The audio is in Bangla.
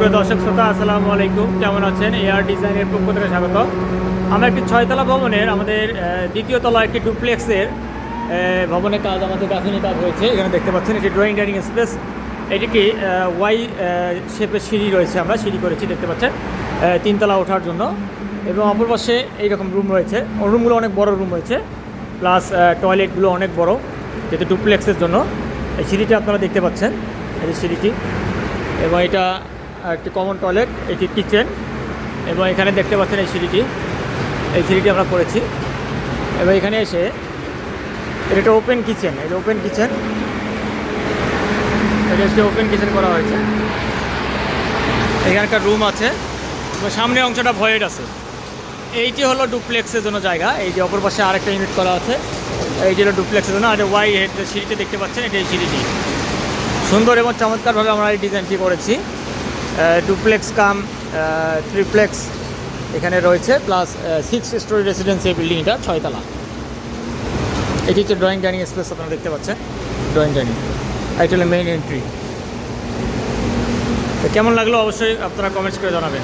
সুপ্রিয় দর্শক, শ্রোতা, আসসালামু আলাইকুম। কেমন আছেন? এআর ডিজাইনের পক্ষ থেকে স্বাগত। আমরা একটি ছয়তলা ভবনের, আমাদের দ্বিতীয় তলা একটি ডুপ্লেক্সের ভবনের কাজ, আমাদের গাছনি কাজ হয়েছে। এখানে দেখতে পাচ্ছেন, এটি ড্রয়িং ডাইনিং স্পেস এটিকে ওয়াই শেপের সিঁড়ি রয়েছে আমরা, সিঁড়ি করেছি, দেখতে পাচ্ছেন। তিনতলা ওঠার জন্য। এবং অপর পাশে এইরকম রুম রয়েছে। রুমগুলো অনেক বড় রুম রয়েছে। প্লাস টয়লেটগুলো অনেক বড়, যেহেতু ডুপ্লেক্সের জন্য। এই সিঁড়িটা আপনারা দেখতে পাচ্ছেন, এই সিঁড়িটি। এবং এটা একটি কমন টয়লেট এটি কিচেন এবং এখানে দেখতে পাচ্ছেন এই সিঁড়িটি। এই সিঁড়িটি আমরা করেছি। এবং এখানে এসে এটা একটা ওপেন কিচেন এটা ওপেন কিচেন এটা একটি ওপেন কিচেন করা হয়েছে। এখানে একটা রুম আছে। এবং সামনের অংশটা ভয়েড আছে। এইটি হলো ডুপ্লেক্সের জন্য জায়গা। এই যে অপর পাশে আরেকটা ইউনিট করা আছে। এইটি হলো ডুপ্লেক্সের জন্য। আর ওয়াই হেড যে সিঁড়িতে দেখতে পাচ্ছেন, এটা এই সিঁড়িটি। সুন্দর এবং চমৎকারভাবে আমরা এই ডিজাইনটি করেছি। ডুপ্লেক্স কাম ট্রিপ্লেক্স এখানে রয়েছে plus six storey residency building এটা, ছয়তলা। এটি হচ্ছে ড্রয়িং ডাইনিং স্পেস আপনারা দেখতে পাচ্ছেন। ড্রয়িং ডাইনিং এটা হলো মেইন এন্ট্রি কেমন লাগল? অবশ্যই আপনারা কমেন্টস করে জানাবেন।